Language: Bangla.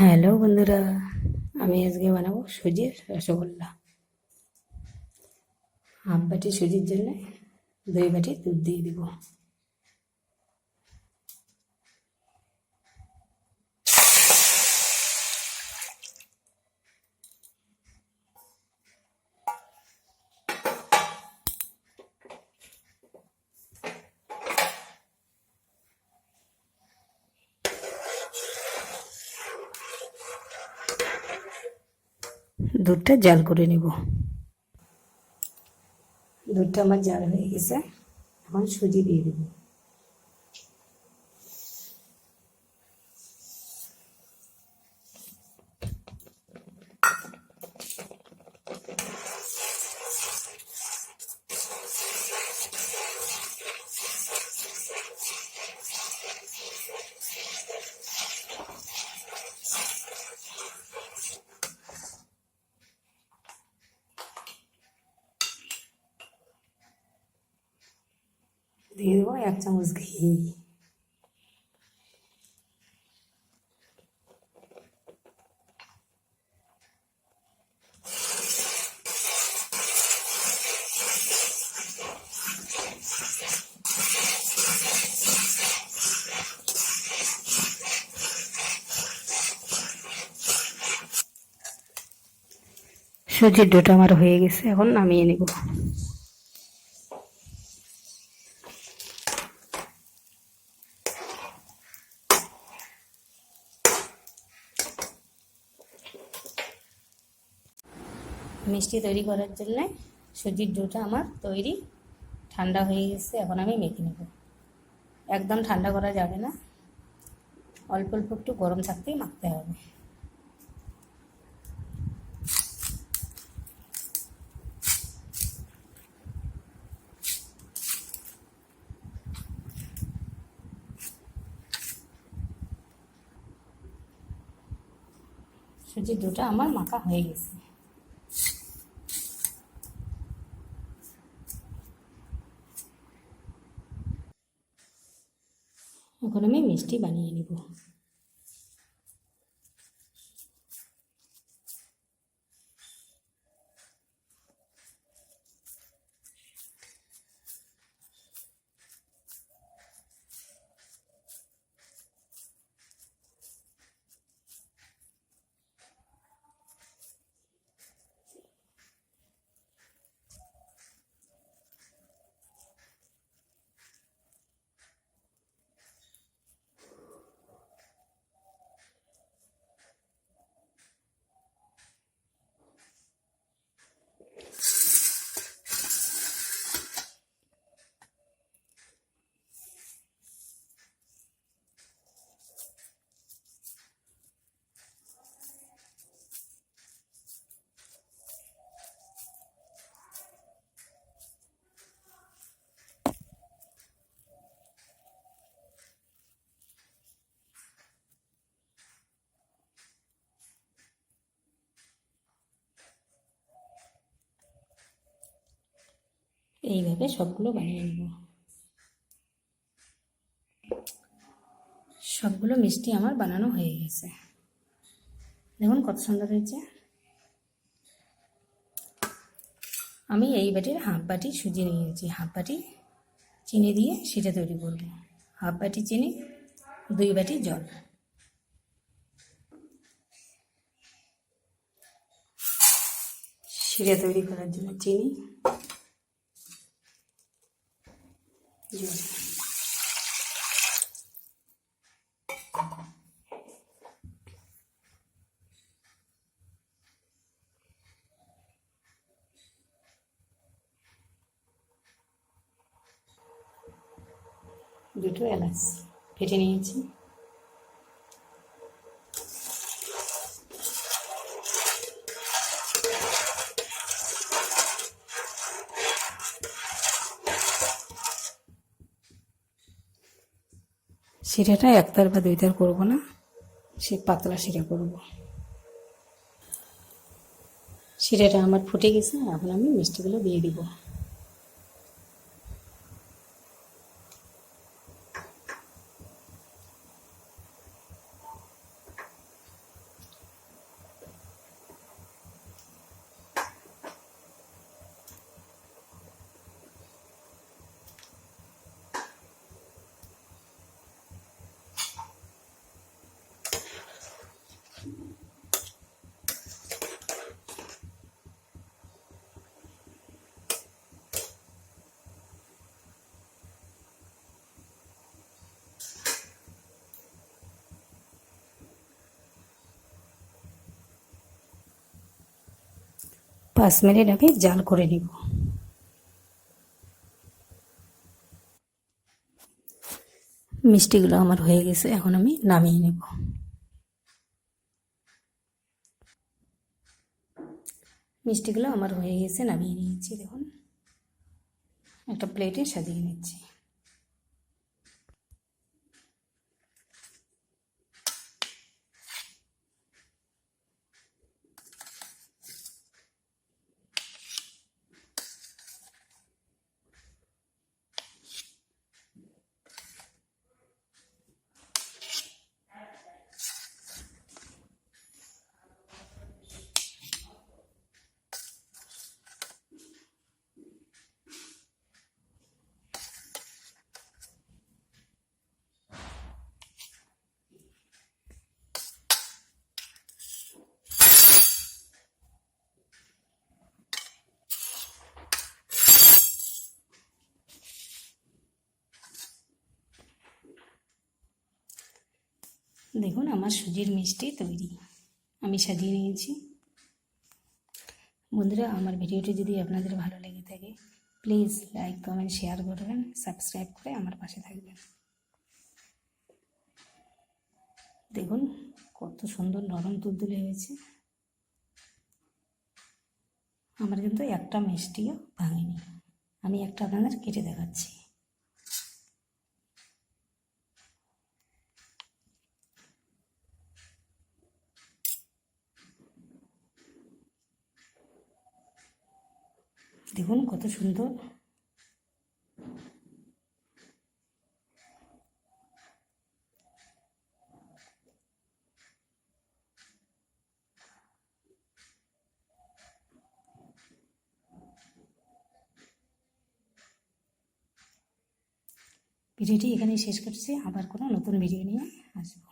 হ্যালো বন্ধুরা, আমি আজকে বানাবো সুজির রসগোল্লা। হাফ বাটি সুজির জন্য দুই বাটি দুধ দিয়ে দিব। দুধটা জাল করে নেব। দুধটা আমার জাল হয়ে গেছে। এখন সুজি দিয়ে দেবো। দিয়ে দেবো এক চামচ ঘি সুজির ডোটা আমার হয়ে গেছে এখন নামিয়ে নেব। মিষ্টি তৈরি করার জন্য সুজির ডোটা আমার তৈরি ঠান্ডা হয়ে গেছে, এখন আমি মেখে নেব। একদম ঠান্ডা করা যাবে না। অল্প অল্প একটু গরম থাকতেই মাখতে হবে। সুজির ডোটা আমার মাখা হয়ে গেছে। এখন আমি মিষ্টি বানিয়ে নিব। এইভাবে সবগুলো বানিয়ে নেব। সবগুলো মিষ্টি আমার বানানো হয়ে গেছে। দেখুন কত সুন্দর হয়েছে। আমি এই বাটির হাফ বাটি সুজি নিয়েছি। হাফ বাটি চিনি দিয়ে সেটা তৈরি করব। হাফ বাটি চিনি, দুই বাটি জল। শিরা তৈরি করার জন্য চিনি। দুটো এলাচ ফেটে নিয়েছি শিরাটা একতার বা দুইতার করব না, সে পাতলা শিরা করব। শিরাটা আমার ফুটে গেছে এখন আমি মিষ্টিগুলো দিয়ে দিব। পাঁচ মিনিট আমি জাল করে নিব। মিষ্টিগুলো আমার হয়ে গেছে, এখন আমি নামিয়ে নেব। মিষ্টিগুলো আমার হয়ে গেছে, নামিয়ে নিয়েছি, দেখুন। একটা প্লেটে সাজিয়ে নিচ্ছি। দেখুন আমার সুজির মিষ্টি তৈরি। আমি সাজিয়ে নিয়েছি। বন্ধুরা, আমার ভিডিওটি যদি আপনাদের ভালো লেগে থাকে প্লিজ লাইক কমেন্ট শেয়ার করবেন সাবস্ক্রাইব করে আমার পাশে থাকবেন। দেখুন, কত সুন্দর নরম তুলতুলে হয়েছে। আমার কিন্তু একটা মিষ্টিও ভাঙেনি। আমি একটা আপনাদের কেটে দেখাচ্ছি। দেখুন কত সুন্দর। ভিডিওটি এখানেই শেষ করছি। আবার কোনো নতুন ভিডিও নিয়ে আসব।